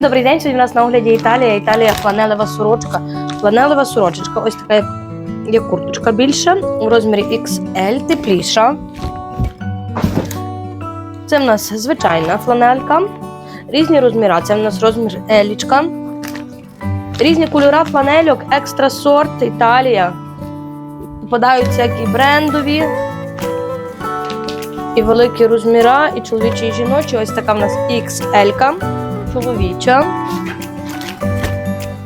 Добрий день, сьогодні у нас на огляді Італія. Італія фланелева сорочка. Фланелева сорочечка, ось така як курточка більша, у розмірі XL, тепліша. Це в нас звичайна фланелька. Різні розміри. Це в нас розмір елічка. Різні кольори фланельок, екстра сорт, Італія. Попадають всякі брендові. І великі розміри, і чоловічі, і жіночі. Ось така в нас XL. Чоловіча.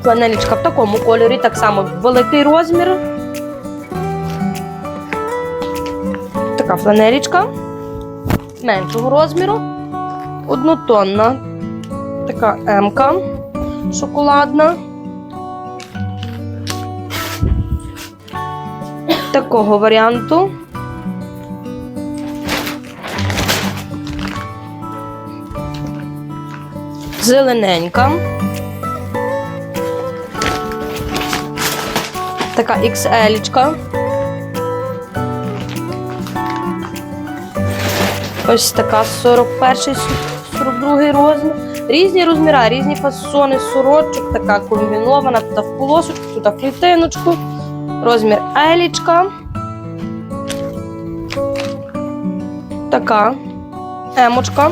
Фланелічка в такому кольорі, так само великий розмір. Така фланелічка меншого розміру. Однотонна. Така М-ка шоколадна. Такого варіанту. Зелененька. Така XL. Ось така 41 42 розмір. Різні розміри, різні фасони сорочок, така комбінована, тут в полосочку, тут в клітиночку. Розмір елічка. Така емочка.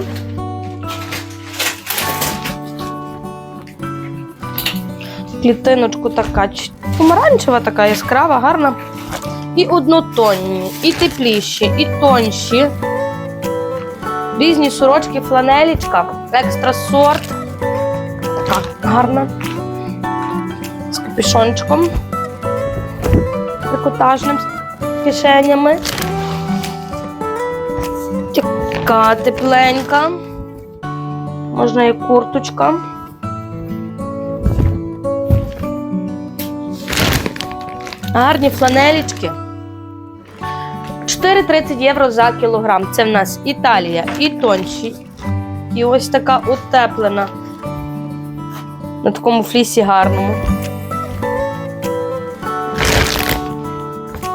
Клітиночку така помаранчева, така яскрава, гарна. І однотонні, і тепліші, і тонші. Різні сорочки, фланелічка, екстра сорт. Така гарна. З капюшончиком. Трикотажним з кишенями. Така тепленька. Можна і курточка. Гарні фланелічки. 4,30 євро за кілограм. Це в нас Італія і тонші. І ось така утеплена. На такому флісі гарному.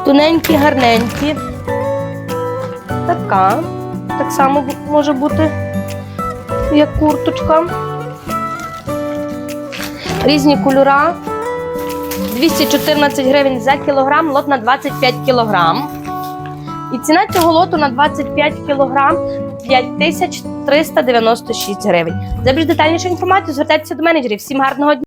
Тоненькі, гарненькі. Така. Так само може бути, як курточка. Різні кольора. 214 гривень за кілограм, лот на 25 кілограм. І ціна цього лоту на 25 кілограм 5396 гривень. За більш детальнішу інформацію звертайтеся до менеджерів. Всім гарного дня!